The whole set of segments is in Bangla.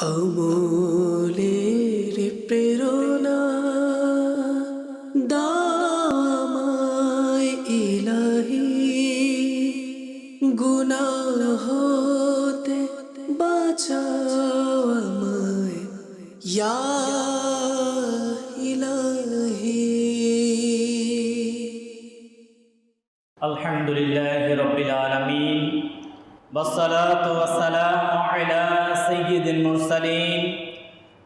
আমলের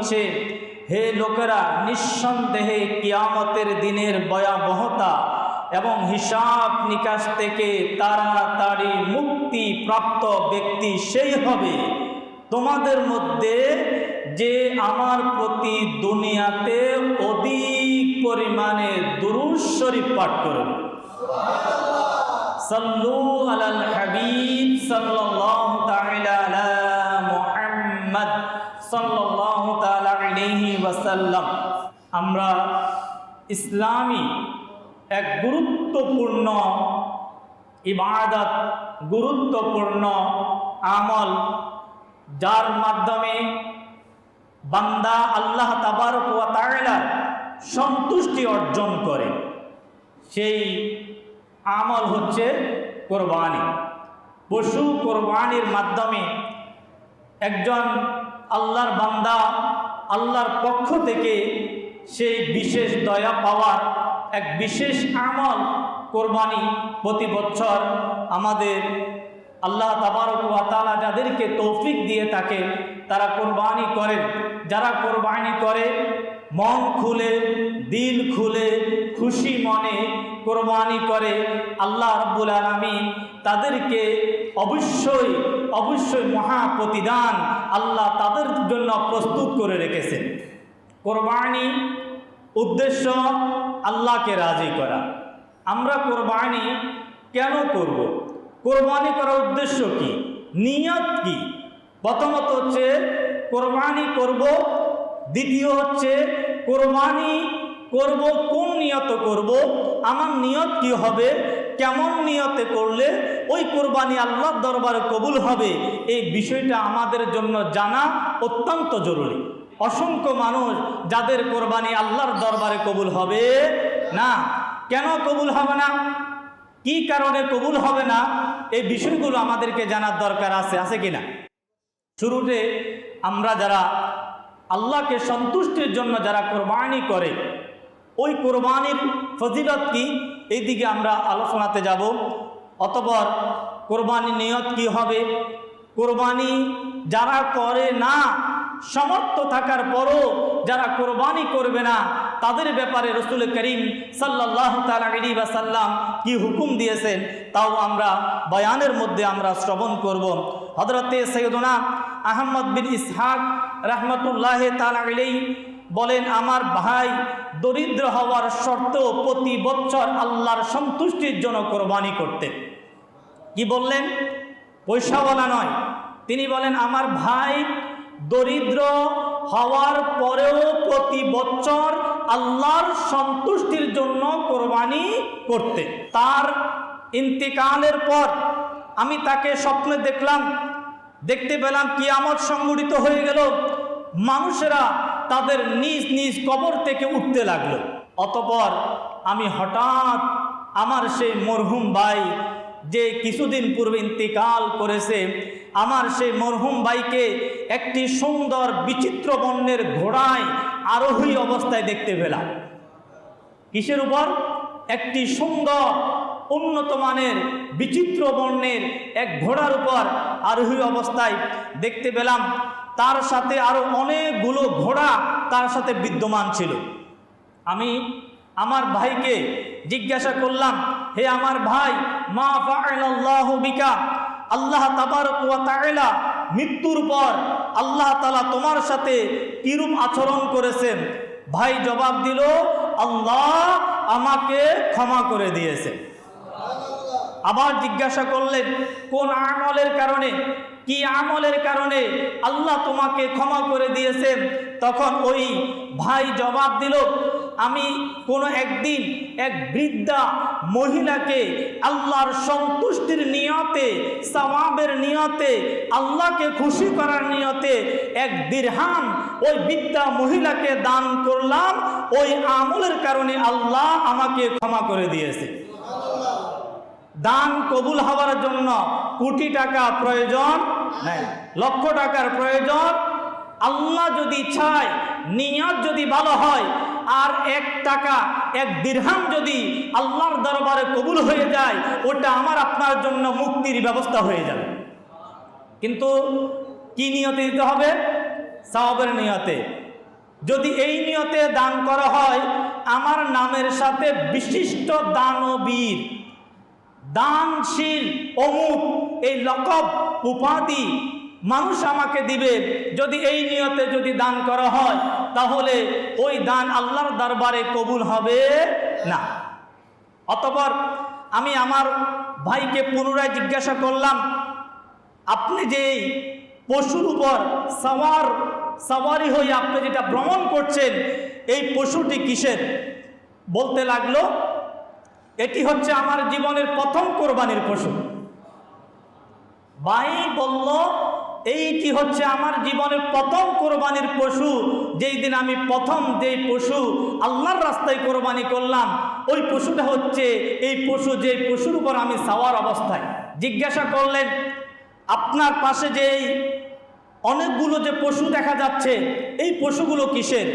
হচ্ছে, হে লোকেরা, নিঃসন্দেহে কিয়ামতের দিনের ভয়াবহতা এবং হিসাব নিকাশ থেকে তাড়াতাড়ি মুক্তি প্রাপ্ত ব্যক্তি সেই হবে। তোমাদের মধ্যে যে আমার প্রতি দুনিয়াতে অধিক পরিমাণে দুরুশ শরীফ পাঠ করবে। সাল্লু আলাল হাবিব সাল্লাল্লাহু তাআলা ওয়াসাল্লাম আমরা ইসলামী এক গুরুত্বপূর্ণ ইবাদত, গুরুত্বপূর্ণ আমল, যার মাধ্যমে বান্দা আল্লাহ তাবারক ওয়া তাআলার সন্তুষ্টি অর্জন করে। সেই আমল হচ্ছে কোরবানি। পশু কোরবানির মাধ্যমে একজন আল্লাহর বান্দা আল্লাহর পক্ষ থেকে সেই বিশেষ দয়া পাওয়ার এক বিশেষ আমল কোরবানি প্রতি বছর আমাদের আল্লাহ তাবারক ওয়া তাআলা যাদেরকে তৌফিক দিয়ে থাকে, তারা কোরবানি করেন। যারা কোরবানি করে, মন খুলে দিল খুলে, খুশি মনে কোরবানি করে আল্লাহ রব্বুল আলমী তাদেরকে অবশ্যই অবশ্যই মহা প্রতিদান আল্লাহ তাদের জন্য প্রস্তুত করে রেখেছেন। কোরবানি উদ্দেশ্য আল্লাহকে রাজি করা। আমরা কোরবানি কেন করব। কোরবানি করার উদ্দেশ্য কি? নিয়ত কি? প্রথমত হচ্ছে কোরবানি করব, দ্বিতীয় হচ্ছে কোরবানি করব, কোন নিয়ত করব, আমার নিয়ত কি হবে, কেমন নিয়তে করলে ওই কোরবানি আল্লাহর দরবারে কবুল হবে, এই বিষয়টা আমাদের জন্য জানা অত্যন্ত জরুরি। অসংখ্য মানুষ যাদের কোরবানি আল্লাহর দরবারে কবুল হবে না, কেন কবুল হবে না? কি কারণে কবুল হবে না? এই বিষয়গুলো আমাদেরকে জানার দরকার আছে আছে কিনা শুরুতে আমরা যারা আল্লাহকে সন্তুষ্টির জন্য যারা কোরবানি করে ওই কোরবানির ফজিলত কি? এই দিকে আমরা আলোচনাতে যাব। অতপর কোরবানি নিয়ত কি হবে? কোরবানি যারা করে না, সমর্থ থাকার পরও যারা কোরবানি করবে না, তাদের ব্যাপারে রসুল করিম সাল্লাহ তালি সাল্লাম কি হুকুম দিয়েছেন, তাও আমরা বয়ানের মধ্যে আমরা শ্রবণ করব। হজরতে সৈয়দনা আহমদ বিন ইসহাক রহমতুল্লাহ তালাই বলেন, আমার ভাই দরিদ্র হওয়ার শর্তেও প্রতি বছর আল্লাহর সন্তুষ্টির জন্য কোরবানি করতেন কি বললেন? পয়সাওয়ালা নয়। তিনি বলেন, আমার ভাই দরিদ্র হওয়ার পরেও প্রতি বছর আল্লাহর সন্তুষ্টির জন্য কোরবানি করতে। তার ইন্তিকালের পর আমি তাকে স্বপ্নে দেখলাম, দেখতে পেলাম কি কিয়ামত সংগঠিত হয়ে গেল। মানুষেরা তাদের নিজ নিজ কবর থেকে উঠতে লাগল। অতপর আমি হঠাৎ আমার সেই মরহুম ভাই যে কিছুদিন পূর্বে ইন্তিকাল করেছে, আমার সেই মরহুম ভাইকে একটি সুন্দর বিচিত্র বর্ণের ঘোড়ায় আরোহী অবস্থায় দেখতে পেলাম। কিসের উপর? একটি সুন্দর, উন্নত মানের, বিচিত্র বর্ণের এক ঘোড়ার উপর আরোহী অবস্থায় দেখতে পেলাম। তার সাথে আরও অনেকগুলো ঘোড়া তার সাথে বিদ্যমান ছিল। আমি আমার ভাইকে জিজ্ঞাসা করলাম, হে আমার ভাই, মা বিকা? আল্লাহ তাবারক ওয়া মৃত্যুর পর আল্লাহ তালা তোমার সাথে কিরূপ আচরণ করেছেন? ভাই জবাব দিল, আল্লাহ আমাকে ক্ষমা করে দিয়েছে। আবার জিজ্ঞাসা করলেন, কোন আমলের কারণে? কি আমলের কারণে আল্লাহ তোমাকে ক্ষমা করে দিয়েছেন? তখন ওই ভাই জবাব দিল, আমি কোনো একদিন এক বৃদ্ধা মহিলাকে আল্লাহর সন্তুষ্টির নিয়তে, সওয়াবের নিয়তে, আল্লাহকে খুশি করার নিয়তে এক দিরহাম ওই বৃদ্ধা মহিলাকে দান করলাম। ওই আমলের কারণে আল্লাহ আমাকে ক্ষমা করে দিয়েছে। দান কবুল হওয়ার জন্য কোটি টাকা প্রয়োজন? নেই। লক্ষ টাকার প্রয়োজন? আল্লাহ যদি চায়, নিয়ত যদি ভালো হয়, আর এক টাকা, এক দিরহাম যদি আল্লাহর দরবারে কবুল হয়ে যায়, ওটা আমার আপনার জন্য মুক্তির ব্যবস্থা হয়ে যাবে। কিন্তু কি নিয়তে দিতে হবে? সাহাবের নিয়তে। যদি এই নিয়তে দান করা হয়, আমার নামের সাথে বিশিষ্ট দানবীর দানশীল, অমুক, এই লকব, উপাধি মানুষ আমাকে দিবে। যদি এই নিয়তে যদি দান করা হয়, তাহলে ওই দান আল্লাহর দরবারে কবুল হবে না। অতপর আমি আমার ভাইকে পুনরায় জিজ্ঞাসা করলাম, আপনি যে পশুর উপর সওয়ার, সওয়ারি হয়ে আপনি যেটা ভ্রমণ করছেন, এই পশুটি কিসের? বলতে লাগল এটি হচ্ছে আমার জীবনের প্রথম কোরবানির পশু। ভাই বলল, এইটি হচ্ছে আমার জীবনের প্রথম কোরবানির পশু। যেই দিন আমি প্রথম যেই পশু আল্লাহর রাস্তায় কোরবানি করলাম, ওই পশুটা হচ্ছে, এই পশু যে পশুর উপর আমি সাওয়ার অবস্থায়। জিজ্ঞাসা করলেন, আপনার পাশে যে অনেকগুলো যে পশু দেখা যাচ্ছে, এই পশুগুলো কিসের?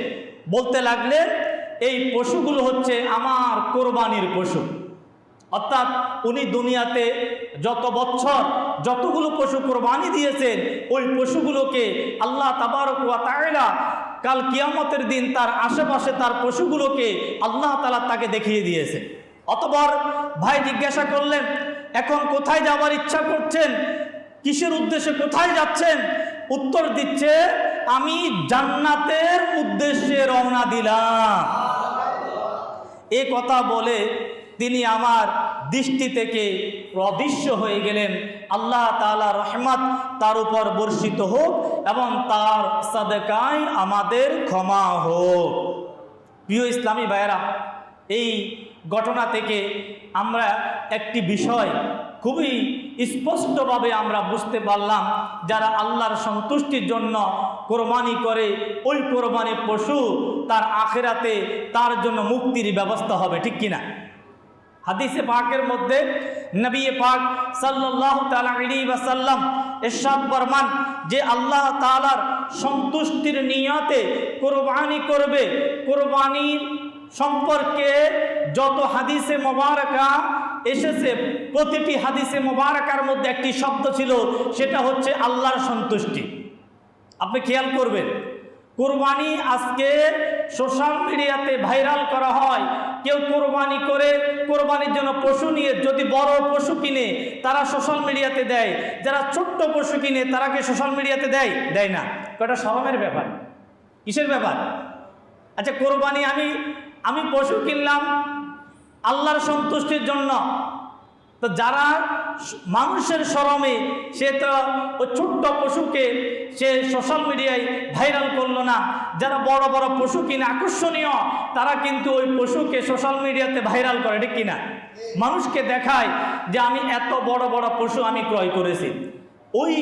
বলতে লাগলেন এই পশুগুলো হচ্ছে আমার কোরবানির পশু। অর্থাৎ উনি দুনিয়াতে যত বছর যতগুলো পশু কোরবানি দিয়েছেন, ওই পশুগুলোকে আল্লাহ তাবারক ওয়া কাল কিয়ামতের দিন তার আশেপাশে তার পশুগুলোকে আল্লাহ তালা তাকে দেখিয়ে দিয়েছে অতবার ভাই জিজ্ঞাসা করলেন, এখন কোথায় যাওয়ার ইচ্ছা করছেন? কিসের উদ্দেশ্যে কোথায় যাচ্ছেন? উত্তর দিচ্ছে, আমি জান্নাতের উদ্দেশ্যে রওনা দিলাম। এ কথা বলে তিনি আমার দৃষ্টি থেকে অদৃশ্য হয়ে গেলেন। আল্লাহ তালা রহমত তার উপর বর্ষিত হোক এবং তার সাদেকায় আমাদের ক্ষমা হোক। প্রিয় ইসলামী ভাইয়েরা, এই ঘটনা থেকে আমরা একটি বিষয় খুবই স্পষ্টভাবে আমরা বুঝতে পারলাম, যারা আল্লাহর সন্তুষ্টির জন্য কোরবানি করে, ওই কোরবানি পশু তার আখেরাতে তার জন্য মুক্তির ব্যবস্থা হবে, ঠিক কিনা? হাদিসে পাকের মধ্যে নবী পাক আলাইহি ওয়াসাল্লাম ইরশাদ ফরমান যে আল্লাহ তালার সন্তুষ্টির নিয়তে কুরবানি করবে, কুরবানির সম্পর্কে যত হাদিসে মোবারকা এসেছে, প্রতিটি হাদিসে মোবারকার মধ্যে একটি শব্দ ছিল, সেটা হচ্ছে আল্লাহর সন্তুষ্টি। আপনি খেয়াল করবেন, কোরবানি আজকে সোশ্যাল মিডিয়াতে ভাইরাল করা হয়। কেউ কোরবানি করে, কোরবানির জন্য পশু নিয়ে, যদি বড় পশু কিনে, তারা সোশ্যাল মিডিয়াতে দেয়। যারা ছোট্ট পশু কিনে, তারা কি সোশ্যাল মিডিয়াতে দেয়? দেয় না। কটা শরমের ব্যাপার। কিসের ব্যাপার? আচ্ছা কোরবানি আমি আমি পশু কিনলাম আল্লাহর সন্তুষ্টির জন্য। তো যারা মানুষের শরমে সে তো ওই ছোট্ট পশুকে সে সোশ্যাল মিডিয়ায় ভাইরাল করল না। যারা বড় বড় পশু কিনে আকর্ষণীয়, তারা কিন্তু ওই পশুকে সোশ্যাল মিডিয়াতে ভাইরাল করে, ঠিক কিনা? মানুষকে দেখায় যে আমি এত বড় বড় পশু আমি ক্রয় করেছি। ওই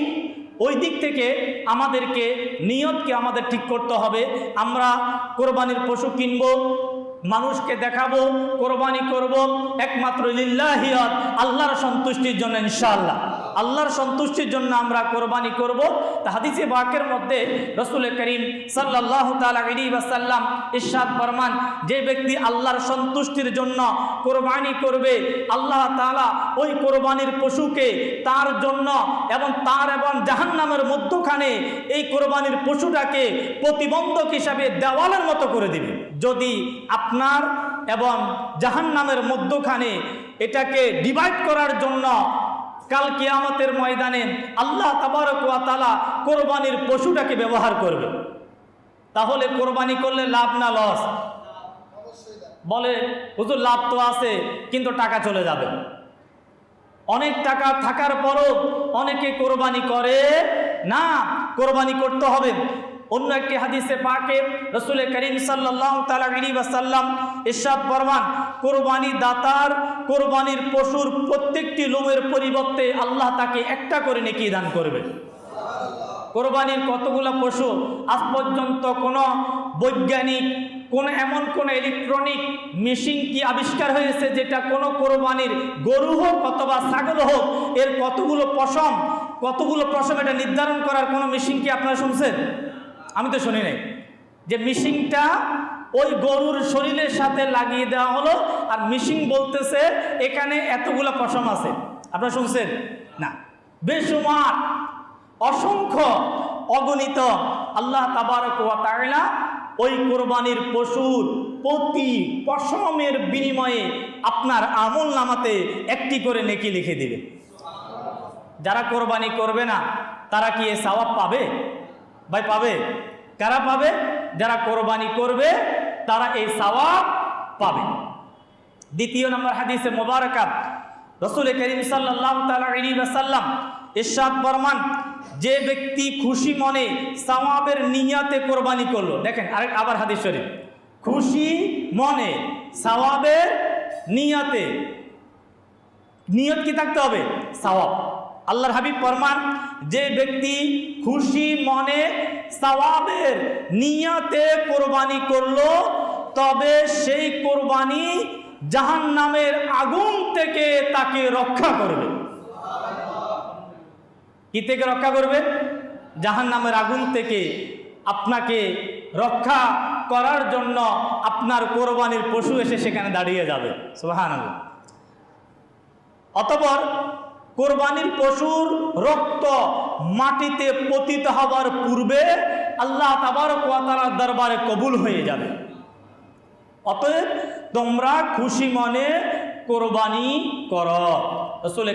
ওই দিক থেকে আমাদেরকে, নিয়তকে আমাদের ঠিক করতে হবে। আমরা কোরবানির পশু কিনবো মানুষকে দেখাবো কোরবানি করব। একমাত্র লিল্লাহিয়ত আল্লাহর সন্তুষ্টির জন্য ইনশাআল্লাহ। আল্লাহর সন্তুষ্টির জন্য আমরা কোরবানি করব। তা হাদিসে বাকের মধ্যে রসুল করিম সাল্লাহ তালী ওয়াসাল্লাম ইরশাদ ফরমান, যে ব্যক্তি আল্লাহর সন্তুষ্টির জন্য কোরবানি করবে, আল্লাহ তাআলা ওই কোরবানির পশুকে তার জন্য এবং তার এবং জাহান্নামের মধ্যখানে এই কোরবানির পশুটাকে প্রতিবন্ধক হিসাবে দেওয়ালের মতো করে দিবে। যদি আপনার এবং জাহান্নামের মধ্যখানে এটাকে ডিভাইড করার জন্য কাল কিয়ামতের ময়দানে আল্লাহ তাবারক ওয়া কোরবানির পশুটাকে ব্যবহার করবে। তাহলে কোরবানি করলে লাভ না লস? বলে, হুজুর, লাভ তো আছে, কিন্তু টাকা চলে যাবে। অনেক টাকা থাকার পরও অনেকে কোরবানি করে না, কোরবানি করতে হবে। অন্য একটি হাদিসে পাকে রসুল করিম সাল্লাহ তালাম ইরশাদ ফরমান, কোরবানি দাতার, কোরবানির পশুর প্রত্যেকটি লোমের পরিবর্তে আল্লাহ তাকে একটা করে নেকি দান করবে কোরবানির কতগুলো পশু? আজ পর্যন্ত কোনো বৈজ্ঞানিক, কোন এমন কোন ইলেকট্রনিক মেশিন কি আবিষ্কার হয়েছে যেটা কোনো কোরবানির গরু হোক অথবা ছাগল হোক, এর কতগুলো পশম কতগুলো পশম এটা নির্ধারণ করার কোনো মেশিন কি আপনারা শুনছেন? আমি তো শুনি নাই। যে মিশিংটা ওই গরুর শরীরের সাথে লাগিয়ে দেওয়া হলো আর মিশিং বলতেছে, এখানে এতগুলো পশম আছে। আপনারা শুনছেন? না। বেসুমার অসংখ্য অগণিত আল্লাহ তাবারক ওয়া তাআলা ওই কোরবানির পশুর প্রতি পশমের বিনিময়ে আপনার আমল নামাতে একটি করে নেকি লিখে দিবে। যারা কোরবানি করবে না, তারা কি এ সওয়াব পাবে? ভাই, পাবে? কারা পাবে? যারা কোরবানি করবে, তারা এই সওয়াব পাবে। দ্বিতীয় নম্বর হাদিসে মোবারকাত। রসুল করিম সাল্লাহ তাল্লাম ইরশাদ বরমান যে ব্যক্তি খুশি মনে সওয়াবের নিয়াতে কোরবানি করল। দেখেন আরেক আবার হাদিস শরীফ। খুশি মনে সওয়াবের নিয়াতে। নিয়ত কি থাকতে হবে? সওয়াব। আল্লাহর হাবিব ফরমান, যে ব্যক্তি খুশি মনে সওয়াবের নিয়াতে কোরবানি করল, তবে সেই কোরবানি জাহান নামের আগুন থেকে তাকে রক্ষা করবে। কি থেকে রক্ষা করবে? জাহান নামের আগুন থেকে আপনাকে রক্ষা করার জন্য আপনার কোরবানির পশু এসে সেখানে দাঁড়িয়ে যাবে। সুবাহান অতপর কোরবানির পশুর রক্ত মাটিতে পতিত হবার পূর্বে আল্লাহ তাবারক ওয়া তাআলার দরবারে কবুল হয়ে যাবে। অতএব তোমরা খুশি মনে কোরবানি কর।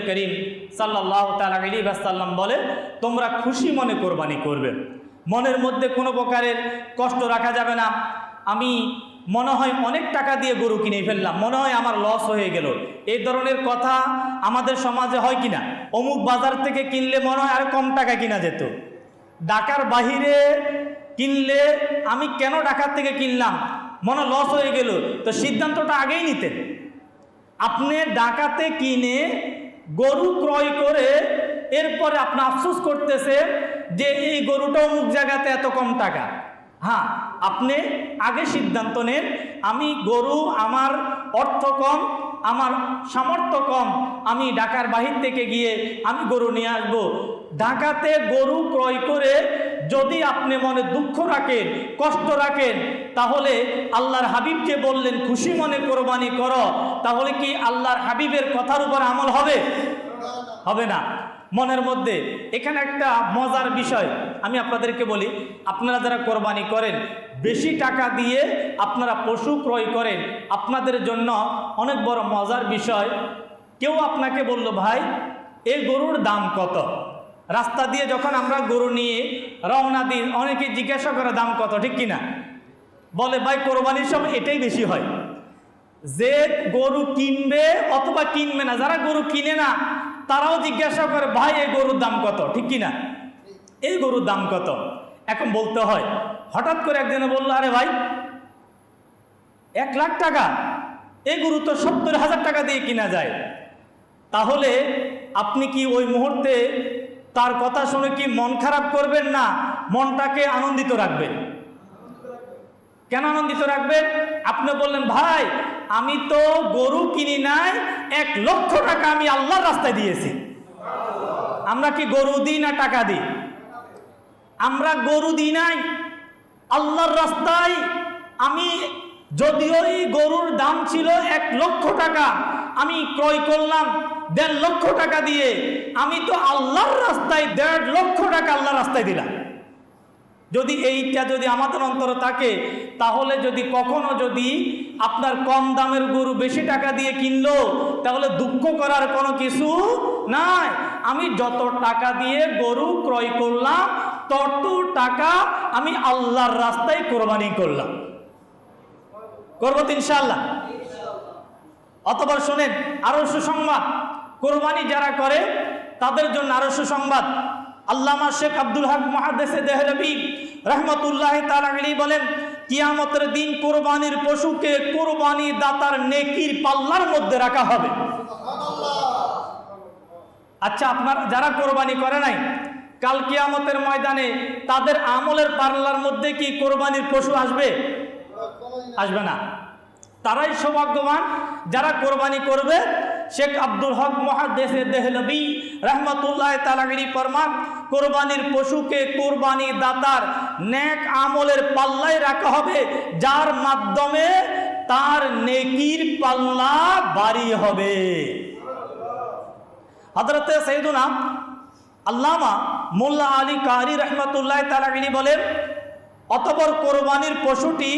করিম সাল্লাহ তালাম বলে তোমরা খুশি মনে কোরবানি করবে। মনের মধ্যে কোনো প্রকারের কষ্ট রাখা যাবে না। আমি মনে হয় অনেক টাকা দিয়ে গরু কিনে ফেললাম, মনে হয় আমার লস হয়ে গেল। এই ধরনের কথা আমাদের সমাজে হয় কিনা অমুক বাজার থেকে কিনলে মনে হয় আর কম টাকা কিনা যেত। ঢাকার বাহিরে কিনলে আমি কেন ঢাকার থেকে কিনলাম? মনে লস হয়ে গেল। তো সিদ্ধান্তটা আগেই নিতেন। আপনি ডাকাতে কিনে গরু ক্রয় করে এরপরে আপনি আফসোস করতেছে যে এই গরুটা অমুক জায়গাতে এত কম টাকা। হ্যাঁ আপনি আগে সিদ্ধান্ত নেন, আমি গরু, আমার অর্থ কম, আমার সামর্থ্য কম, আমি ঢাকার বাহির থেকে গিয়ে আমি গরু নিয়ে আসব। ঢাকাতে গরু ক্রয় করে যদি আপনি মনে দুঃখ রাখেন, কষ্ট রাখেন, তাহলে আল্লাহর হাবিবকে বললেন, খুশি মনে কোরবানি করো, তাহলে কি আল্লাহর হাবিবের কথার উপর আমল হবে? হবে না। মনের মধ্যে। এখানে একটা মজার বিষয় আমি আপনাদেরকে বলি, আপনারা যারা কোরবানি করেন, বেশি টাকা দিয়ে আপনারা পশু ক্রয় করেন, আপনাদের জন্য অনেক বড় মজার বিষয়। কেউ আপনাকে বলল, ভাই এই গরুর দাম কত? রাস্তা দিয়ে যখন আমরা গরু নিয়ে রওনা দিই, অনেকে জিজ্ঞাসা করে, দাম কত? ঠিক কিনা? বলে, ভাই, কোরবানির সময় এটাই বেশি হয়। যে গরু কিনবে অথবা কিনবে না, যারা গরু কিনে না তারাও জিজ্ঞাসা করে, ভাই, এই গরুর দাম কত? ঠিক কিনা? এই গরুর দাম কত? এখন বলতে হয়, হঠাৎ করে একজনে বলল, আরে ভাই, এক লাখ টাকা। এই গরু তো সত্তর হাজার টাকা দিয়ে কিনা যায়। তাহলে আপনি কি ওই মুহূর্তে তার কথা শুনে কি মন খারাপ করবেন না? মনটাকে আনন্দিত রাখবেন। কেন আনন্দিত রাখবেন আপনি বললেন, ভাই, আমি তো গরু কিনি নাই, এক লক্ষ টাকা আমি আল্লাহর রাস্তায় দিয়েছি। আমরা কি গরু দিই না টাকা দিই? আমরা গরু দিই নাই, আল্লাহর রাস্তায়। আমি যদিও এই গরুর দাম ছিল এক লক্ষ টাকা, আমি ক্রয় করলাম দেড় লক্ষ টাকা দিয়ে। আমি তো আল্লাহর রাস্তায় দেড় লক্ষ টাকা আল্লাহর রাস্তায় দিলাম। যদি এইটা যদি আমাদের অন্তরে থাকে, তাহলে যদি কখনো যদি আপনার কম দামের গরু বেশি টাকা দিয়ে কিনলো, তাহলে দুঃখ করার কোনো কিছু নাই। আমি যত টাকা দিয়ে গরু ক্রয় করলাম, তত টাকা আমি আল্লাহর রাস্তায় কোরবানি করলাম। করব তো ইনশাল্লাহ অতবার শোনেন আরও সুসংবাদ। কোরবানি যারা করে, তাদের জন্য আরও সুসংবাদ। আল্লামা শেখ আব্দুল হক মহাদেশে দেহলবি রহমতুল্লাহ তালাগলি বলেন কিয়ামতের দিন কোরবানির পশুকে কোরবানি দাতার নেকির পাল্লার মধ্যে রাখা হবে। আচ্ছা আপনার যারা কোরবানি করে নাই কাল কিয়ামতের ময়দানে তাদের আমলের পাল্লার মধ্যে কি কোরবানির পশু আসবে? আসবে না। তারাই সৌভাগ্যবান যারা কোরবানি করবে শেখ আব্দুল হক মহাদেশে দেহলবি রহমতুল্লাহ তালাগিরি ফরমান, কোরবানির পশুকে কোরবানি দাতার নেক আমলের পাল্লায় রাখা হবে, যার মাধ্যমে তার নেকির পাল্লা বাড়ি হবে। হজরতে সৈদুনা আল্লামা মোল্লা আলী কারি রহমতুল্লাহ তালাগিনী বলেন, অতপর কোরবানির পশুটি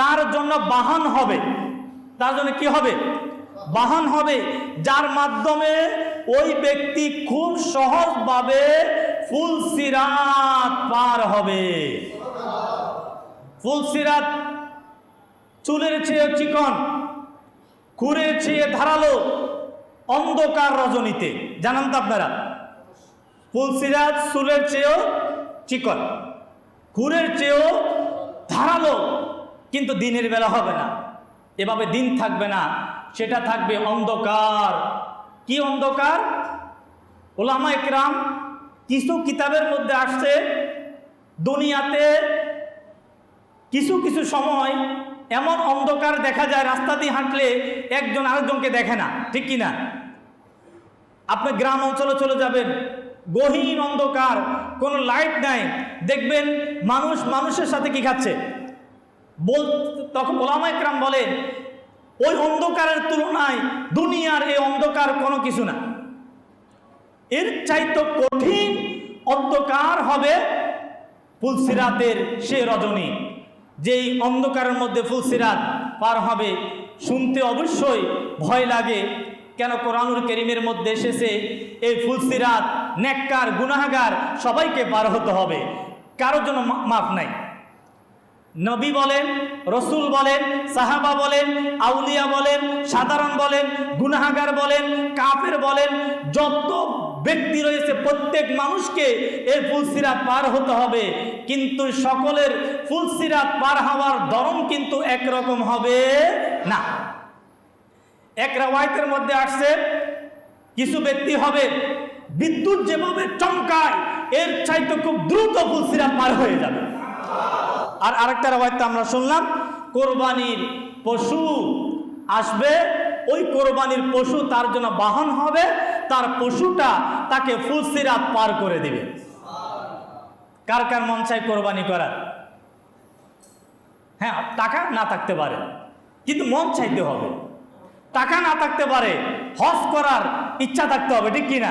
তার জন্য বাহন হবে, তার জন্য কি হবে? বাহন হবে, যার মাধ্যমে ওই ব্যক্তি খুব সহজভাবে ফুল সিরাত পার হবে। ফুল সিরাত চুলের চেয়ে চিকন, খুরের চেয়ে ধারালো, অন্ধকার রজনীতে। জানান তো আপনারা? ফুলসিরাজ চুলের চেয়েও চিকন, খুরের চেয়েও ধারালো, কিন্তু দিনের বেলা হবে না। এভাবে দিন থাকবে না। সেটা থাকবে অন্ধকার। কি অন্ধকার? ওলামা একরাম কিছু কিতাবের মধ্যে আসছে, দুনিয়াতে কিছু কিছু সময় এমন অন্ধকার দেখা যায়, রাস্তা দিয়ে হাঁটলে একজন আরেকজনকে দেখে না, ঠিক কি না আপনি গ্রাম অঞ্চলে চলে যাবেন, গহীন অন্ধকার, কোনো লাইট নাই। দেখবেন মানুষ মানুষের সাথে কি খাচ্ছে? বল তখন ওলামাইকরাম বলেন ওই অন্ধকারের তুলনায় দুনিয়ার এই অন্ধকার কোনো কিছু না। এর চাইতে কঠিন অন্ধকার হবে ফুলসিরাতের সে রজনী। যেই অন্ধকারের মধ্যে ফুলসিরাত পার হবে, শুনতে অবশ্যই ভয় লাগে। কেন কোরআনুল করিমের মধ্যে এসেছে, এই ফুলসিরাত, নেককার, গুনাহাগার সবাইকে পার হতে হবে। কারোর জন্য মাফ নাই। নবী বলেন, রসুল বলেন, সাহাবা বলেন, আউলিয়া বলেন, সাধারণ বলেন, গুনাহাগার বলেন, কাফের বলেন, যত ব্যক্তি রয়েছে প্রত্যেক মানুষকে এই ফুলসিরাত পার হতে হবে। কিন্তু সকলের ফুলসিরাত পার হওয়ার ধরন কিন্তু একরকম হবে না। এক রাওয়ায়তের মধ্যে আসছে, কিছু ব্যক্তি হবে, বিদ্যুৎ যেভাবে চমকায়, এর চাইতে খুব দ্রুত ফুলসিরাত পার হয়ে যাবে। আর আরেকটা রাওয়ায়তে আমরা শুনলাম, কোরবানির পশু আসবে, ওই কোরবানির পশু তার জন্য বাহন হবে, তার পশুটা তাকে ফুলসিরাত পার করে দিবে। কার কার মন চাই কোরবানি করার? হ্যাঁ টাকা না থাকতে পারে, কিন্তু মন চাইতে হবে। টাকা না থাকতে পারে, হজ করার ইচ্ছা থাকতে হবে, ঠিক কিনা?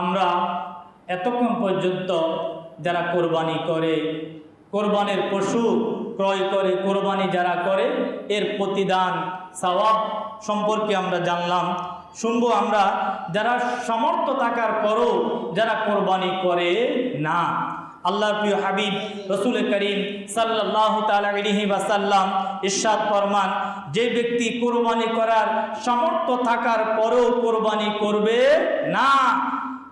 আমরা এতক্ষণ পর্যন্ত যারা কোরবানি করে কোরবানির পশু ক্রয় করে, কোরবানি যারা করে, এর প্রতিদান, সওয়াব সম্পর্কে আমরা জানলাম। শুনব আমরা, যারা সমর্থ থাকার পরও যারা কোরবানি করে না। আল্লাহর প্রিয় হাবিব, রসুল করিম সাল্লাহ তালিহি বাসাল্লাম ইরশাদ ফরমান, যে ব্যক্তি কোরবানি করার সমর্থ থাকার পরেও কোরবানি করবে না,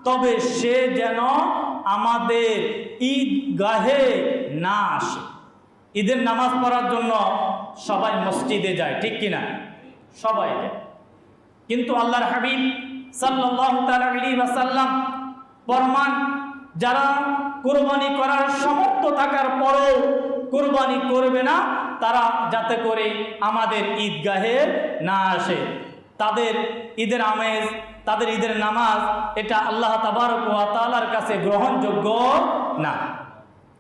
তবে সে যেন আমাদের ঈদ গাহে না আসে। ঈদের নামাজ পড়ার জন্য সবাই মসজিদে যায়, ঠিক কিনা? সবাই যায়। কিন্তু আল্লাহর হাবিব ওয়াসাল্লাম ফরমান যারা কোরবানি করার সমর্থ থাকার পরও কোরবানি করবে না, তারা যাতে করে আমাদের ঈদগাহে না আসে। তাদের ঈদের আমেজ, তাদের ঈদের নামাজ, এটা আল্লাহ তাবারক ওয়া কাছে গ্রহণযোগ্য না।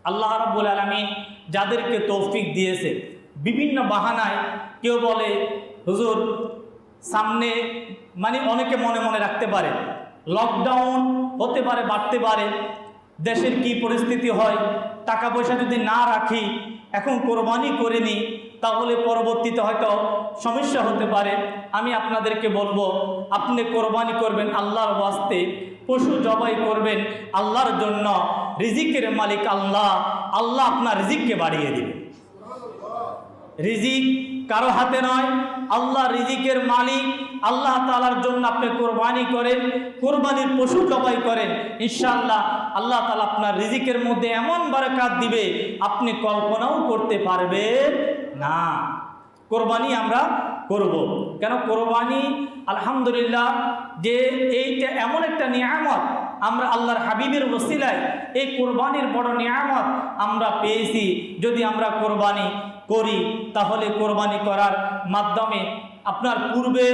আল্লাহ রাব্বুল আলামিন যাদেরকে তৌফিক দিয়েছে, বিভিন্ন বাহানায় কেউ বলে, হুজুর, সামনে মানে অনেকে মনে মনে রাখতে পারে লকডাউন হতে পারে, বাড়তে পারে, দেশের কি পরিস্থিতি হয় টাকা পয়সা যদি না রাখি, এখন কোরবানি করে নিই, তাহলে পরবর্তীতে হয়তো সমস্যা হতে পারে। আমি আপনাদেরকে বলব, আপনি কোরবানি করবেন আল্লাহর ওয়াস্তে, পশু জবাই করবেন আল্লাহর জন্য রিজিকের মালিক আল্লাহ আল্লাহ আপনার রিজিককে বাড়িয়ে দিবে। রিজিক কারও হাতে নয়, আল্লাহ রিজিকের মালিক, আল্লাহ তালার জন্য আপনি কোরবানি করেন, কোরবানির পশু জবাই করেন, ইনশাআল্লাহ আল্লাহ তালা আপনার রিজিকের মধ্যে এমন বারাকাত দিবে, আপনি কল্পনাও করতে পারবেন না। কোরবানি আমরা করব। কেন? কোরবানি, আলহামদুলিল্লাহ, যে এইটা এমন একটা নিয়ামত আমরা আল্লাহর হাবিবের ওসিলায় এই কোরবানির বড় নিয়ামত আমরা পেয়েছি। যদি আমরা কোরবানি করি, তাহলে কোরবানি করার মাধ্যমে আপনার পূর্বে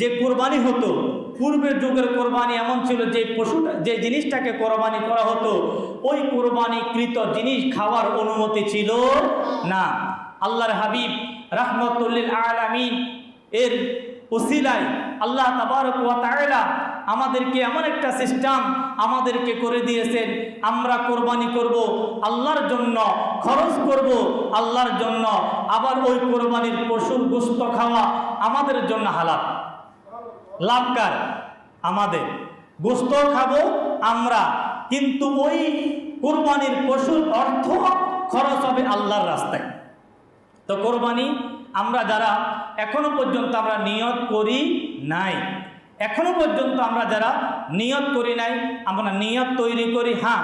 যে কোরবানি হতো পূর্বের যুগের কোরবানি এমন ছিল যে পশুটা, যে জিনিসটাকে কোরবানি করা হতো, ওই কোরবানিকৃত জিনিস খাওয়ার অনুমতি ছিল না। আল্লাহর হাবিব রাহমতুল্লিল আলামিন এর উসিলায় আল্লাহ তাবারক ওয়া তাআলা আমাদেরকে এমন একটা সিস্টেম আমাদেরকে করে দিয়েছেন। আমরা কোরবানি করব, আল্লাহর জন্য খরচ করব, আল্লাহর জন্য। আবার ওই কোরবানির পশুর গোস্ত খাওয়া আমাদের জন্য হালাল। লাভকার আমাদের। গোস্ত খাব আমরা, কিন্তু ওই কোরবানির পশুর অর্থ খরচ হবে আল্লাহর রাস্তায়। তো কোরবানি আমরা যারা এখনও পর্যন্ত আমরা নিয়ত করি নাই এখনও পর্যন্ত আমরা যারা নিয়ত করি নাই, আমরা নিয়ত তৈরি করি হ্যাঁ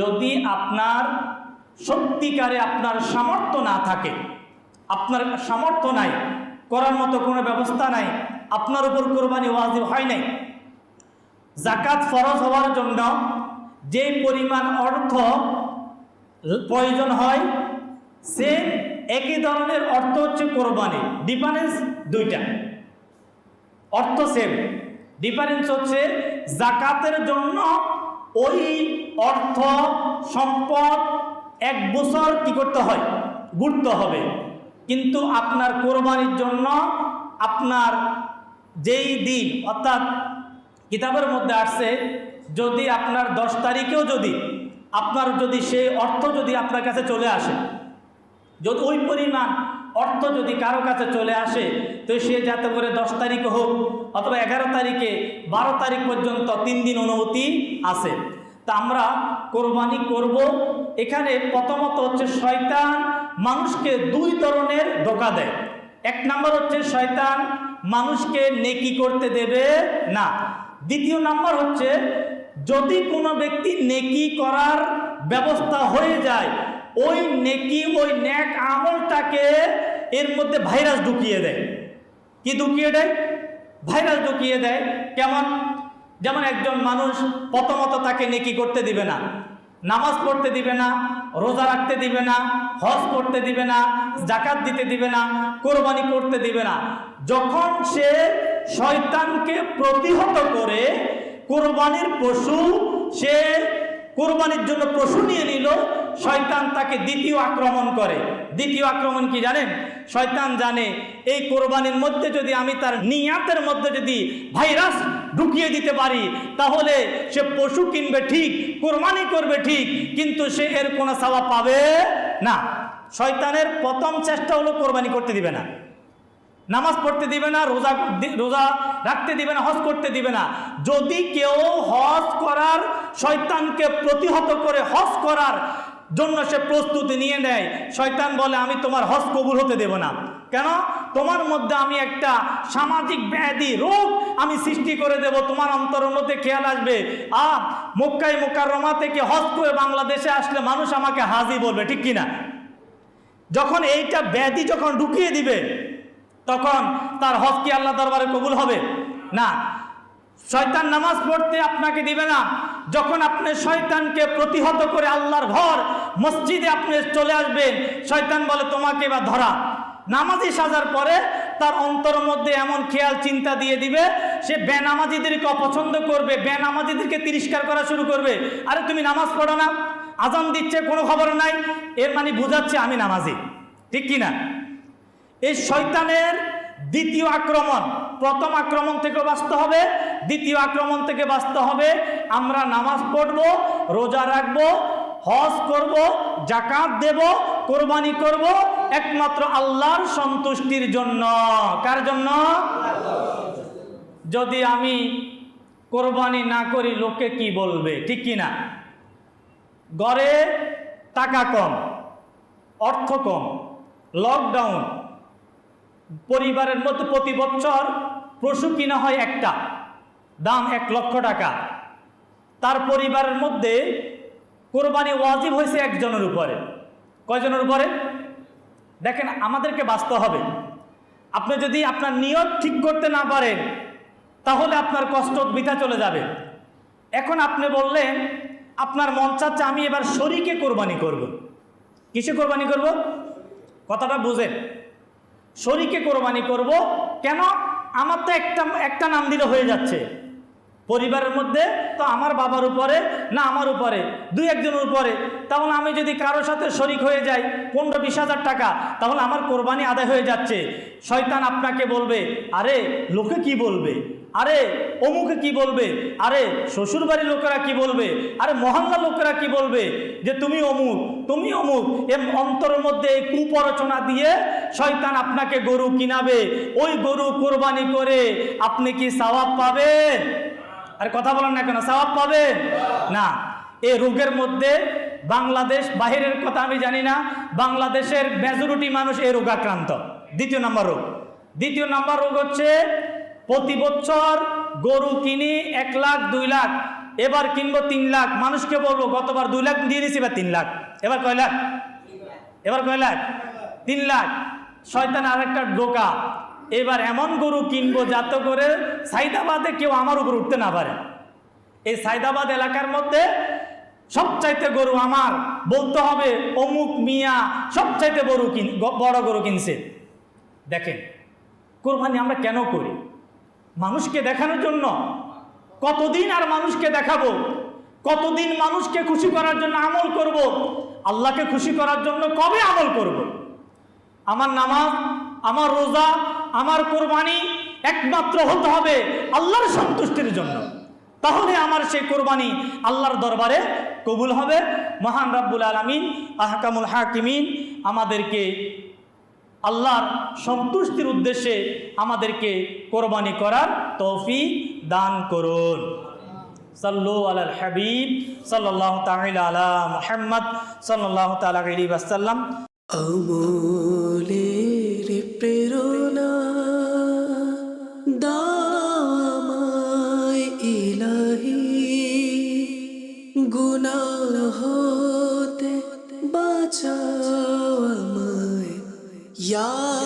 যদি আপনার সত্যিকারে আপনার সামর্থ্য না থাকে, আপনার সামর্থ্য নাই, করার মতো কোনো ব্যবস্থা নাই, আপনার উপর কোরবানি ওয়াজিব হয় নাই জাকাত ফরজ হওয়ার জন্য যে পরিমাণ অর্থ প্রয়োজন হয় সেম একই ধরনের অর্থ হচ্ছে কোরবানি ডিফারেন্স দুইটা, অর্থ সেম ডিফারেন্স হচ্ছে জাকাতের জন্য ওই অর্থ, সম্পদ এক বছর কি করতে হয়? গুড়তে হবে। কিন্তু আপনার কোরবানির জন্য আপনার যেই দিন, অর্থাৎ কিতাবের মধ্যে আসছে, যদি আপনার দশ তারিখেও যদি আপনার যদি সেই অর্থ যদি আপনার কাছে চলে আসে, যদি ওই পরিমাণ অর্থ যদি কারও কাছে চলে আসে, তো সে যাতে করে দশ তারিখে হোক অথবা এগারো তারিখে বারো তারিখ পর্যন্ত তিন দিন অনুমতি আছে। তা আমরা কোরবানি করব। এখানে প্রথমত হচ্ছে শয়তান মানুষকে দুই ধরনের ধোকা দেয়। এক নাম্বার হচ্ছে শয়তান মানুষকে নেকি করতে দেবে না। দ্বিতীয় নাম্বার হচ্ছে যদি কোনো ব্যক্তি নেকি করার ব্যবস্থা হয়ে যায়, ওই নেকি, ওই ন্যাক আমলটাকে এর মধ্যে ভাইরাস ঢুকিয়ে দেয়। কি ঢুকিয়ে দেয়? ভাইরাস ঢুকিয়ে দেয়, কেমন? যেমন একজন মানুষ প্রথমত তাকে নেকি করতে দিবে না, নামাজ পড়তে দিবে না, রোজা রাখতে দিবে না, হজ করতে দিবে না জাকাত দিতে দিবে না, কোরবানি করতে দিবে না। যখন সে শয়তানকে প্রতিহত করে, কোরবানির পশু সে কোরবানির জন্য পশু নিয়ে নিল, শয়তান তাকে দ্বিতীয় আক্রমণ করে। দ্বিতীয় আক্রমণ কি জানেন? শয়তান জানে, এই কোরবানির মধ্যে যদি আমি তার নিয়াতের মধ্যে যদি ভাইরাস ঢুকিয়ে দিতে পারি, তাহলে সে পশু কিনবে ঠিক, কোরবানি করবে ঠিক, কিন্তু সে এর কোনো সাওয়া পাবে না। শয়তানের প্রথম চেষ্টা হলো কোরবানি করতে দিবে না। নামাজ পড়তে দিবে না, রোজা রোজা রাখতে দিবে না, হজ করতে দিবে না। যদি কেউ হজ করার, শয়তানকে প্রতিহত করে হজ করার জন্য সে প্রস্তুতি নিয়ে নেয়, শয়তান বলে, আমি তোমার হজ কবুল হতে দেব না। কেন? তোমার মধ্যে আমি একটা সামাজিক ব্যাধি রোগ আমি সৃষ্টি করে দেব, তোমার অন্তরের মধ্যে খেয়াল আসবে। আ মক্কাই মোকাররমা থেকে হজ করে বাংলাদেশে আসলে মানুষ আমাকে হাজি বলবে, ঠিক কিনা? যখন এইটা ব্যাধি যখন ঢুকিয়ে দিবে তখন তার হজ কি আল্লাহ দরবারে কবুল হবে? না। শয়তান নামাজ পড়তে আপনাকে দিবে না। যখন আপনি শয়তানকে প্রতিহত করে আল্লাহর ঘর, মসজিদে আপনি চলে আসবেন, শয়তান বলে, তোমাকে এবার ধরা। নামাজি সাজার পরে তার অন্তর মধ্যে এমন খেয়াল, চিন্তা দিয়ে দিবে, সে বেনামাজিদেরকে অপছন্দ করবে, বেনামাজিদেরকে তিরস্কার করা শুরু করবে। আরে, তুমি নামাজ পড়ো না? আজান দিচ্ছে, কোনো খবর নাই? এর মানে বোঝাচ্ছে, আমি নামাজি। ঠিক কি না? এই শয়তানের দ্বিতীয় আক্রমণ। প্রথম আক্রমণ থেকে বাঁচতে হবে, দ্বিতীয় আক্রমণ থেকে বাঁচতে হবে। আমরা নামাজ পড়ব, রোজা রাখব, হজ করব জাকাত দেব, কোরবানি করব, একমাত্র আল্লাহর সন্তুষ্টির জন্য। কার জন্য? যদি আমি কোরবানি না করি, লোকে কি বলবে? ঠিক কি না? গড়ে টাকা কম, অর্থ কম লকডাউন পরিবারের মধ্যে প্রতি বছর পশু কিনা হয় একটা, দাম এক লক্ষ টাকা। তার পরিবারের মধ্যে কোরবানি ওয়াজিব হয়েছে একজনের উপরে। কয়জনের উপরে? দেখেন, আমাদেরকে বাঁচতে হবে। আপনি যদি আপনার নিয়ত ঠিক করতে না পারেন, তাহলে আপনার কষ্ট বৃথা চলে যাবে। এখন আপনি বললেন, আপনার মন চাচ্ছে আমি এবার শরীকে কোরবানি করব। কিসে কোরবানি করব? কথাটা বুঝেন। শরীকে কোরবানি করব। কেন? আমার তো একটা একটা নাম দিলে হয়ে যাচ্ছে। পরিবারের মধ্যে তো আমার বাবার উপরে, না আমার উপরে, দুই একজনের উপরে। তাহলে আমি যদি কারও সাথে শরিক হয়ে যাই, পনেরো বিশ হাজার টাকা, তাহলে আমার কোরবানি আদায় হয়ে যাচ্ছে। শয়তান আপনাকে বলবে, আরে, লোকে কি বলবে? আরে, অমুকে কি বলবে? আরে, শ্বশুরবাড়ির লোকেরা কি বলবে? আরে, মহল্লা লোকেরা কি বলবে? যে তুমি অমুক তুমি অমুক এম অন্তরের মধ্যে এই কুপরচনা দিয়ে শয়তান আপনাকে গরু কিনাবে। ওই গরু কোরবানি করে আপনি কি সওয়াব পাবেন? আর, কথা বলেন না কেন, সওয়াব পাবেন? না এই রোগের মধ্যে বাংলাদেশ, বাহিরের কথা আমি জানি না, বাংলাদেশের মেজরিটি মানুষ এই রোগাক্রান্ত। দ্বিতীয় নাম্বার রোগ। দ্বিতীয় নাম্বার রোগ হচ্ছে প্রতি বছর গরু কিনি এক লাখ, দুই লাখ, এবার কিনবো তিন লাখ। মানুষকে বলব, গতবার দুই লাখ দিয়ে দিছি এবার তিন লাখ। এবার কয় লাখ? এবার কয় লাখ? তিন লাখ। শয়তান আরেকটা ডোকা। এবার এমন গরু কিনবো যাতে করে সাইদাবাদে কেউ আমার উপর উঠতে না পারে। এই সাইদাবাদ এলাকার মধ্যে সবচাইতে গরু আমার, বলতে হবে, অমুক মিয়া সবচাইতে গরু কিন বড় গরু কিনছে। দেখেন, কোরবানি আমরা কেন করি? মানুষকে দেখানোর জন্য। কতদিন আর মানুষকে দেখাবো? কতদিন মানুষকে খুশি করার জন্য আমল করব? আল্লাহকে খুশি করার জন্য কবে আমল করব। আমার নামাজ, আমার রোজা, আমার কোরবানি একমাত্র হতে হবে আল্লাহর সন্তুষ্টির জন্য। তাহলে আমার সেই কোরবানি আল্লাহর দরবারে কবুল হবে। মহান রাব্বুল আলমিন, আহকামুল হাকিমিন আমাদেরকে আল্লাহর সন্তুষ্টির উদ্দেশ্যে আমাদেরকে কোরবানি করার তৌফি দান করুন। সাল্লু আলাল হাবিব সাল্লাহ তাহিল আলা মুহাম্মদ সাল্লাহ তালা আলী ওয়াসাল্লাম। 行